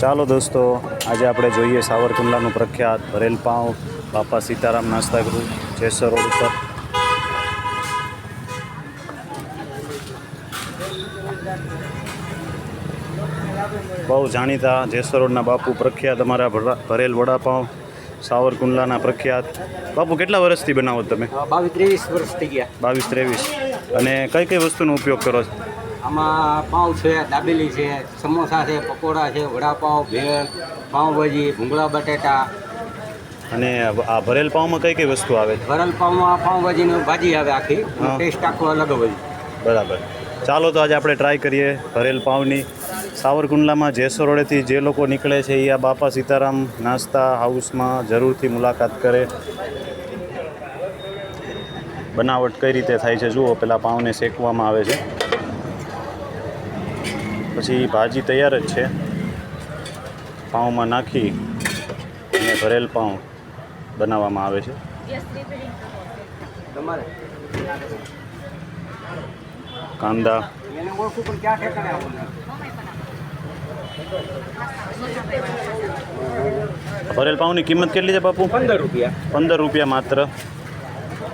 ચાલો દોસ્તો આજે આપણે જોઈએ સાવરકુંડલાનું પ્રખ્યાત ભરેલ પાઉં બાપા સીતારામ નાસ્તા ગૃહ જેસર રોડ ઉપર. બહુ જાણીતા જેસર રોડના બાપુ પ્રખ્યાત અમારા ભરેલ વડાપાઉં સાવરકુંડલાના પ્રખ્યાત. બાપુ કેટલા વર્ષથી બનાવો તમે? બાવીસ ત્રેવીસ વર્ષ થઈ ગયા. બાવીસ ત્રેવીસ. અને કઈ કઈ વસ્તુનો ઉપયોગ કરો છો? આમાં પાઉં છે દાબેલી છે સમોસા છે પકોડા છે વડાપાઉં ભેળ પાઉંભાજી ભૂંગળા બટેટા. અને આ ભરેલ પાઉંમાં કઈ કઈ વસ્તુ આવે? ભરેલ પાઉંમાં પાઉંભાજીની ભાજી આવે આખી ટેસ્ટ આખો અલગ હોય. બરાબર. ચાલો તો આજે આપણે ટ્રાય કરીએ ભરેલ પાઉંની. સાવરકુંડલામાં જેસર રોડેથી જે લોકો નીકળે છે એ આ બાપા સીતારામ નાસ્તા હાઉસમાં જરૂરથી મુલાકાત કરે. બનાવટ કઈ રીતે થાય છે જુઓ પેલા પાવને શેકવામાં આવે છે. પછી ભાજી તૈયાર જ છે. પાઉંમાં નાખી અને ભરેલ પાઉં બનાવવામાં આવે છે. કાંદા. ભરેલ પાઉંની કિંમત કેટલી છે બાપુ? પંદર રૂપિયા. પંદર રૂપિયા માત્ર.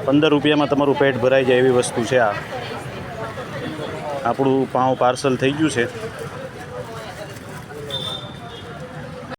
પંદર રૂપિયામાં તમારું પેટ ભરાઈ જાય એવી વસ્તુ છે આ. આપણું પાઉં પાર્સલ થઈ ગયું છે.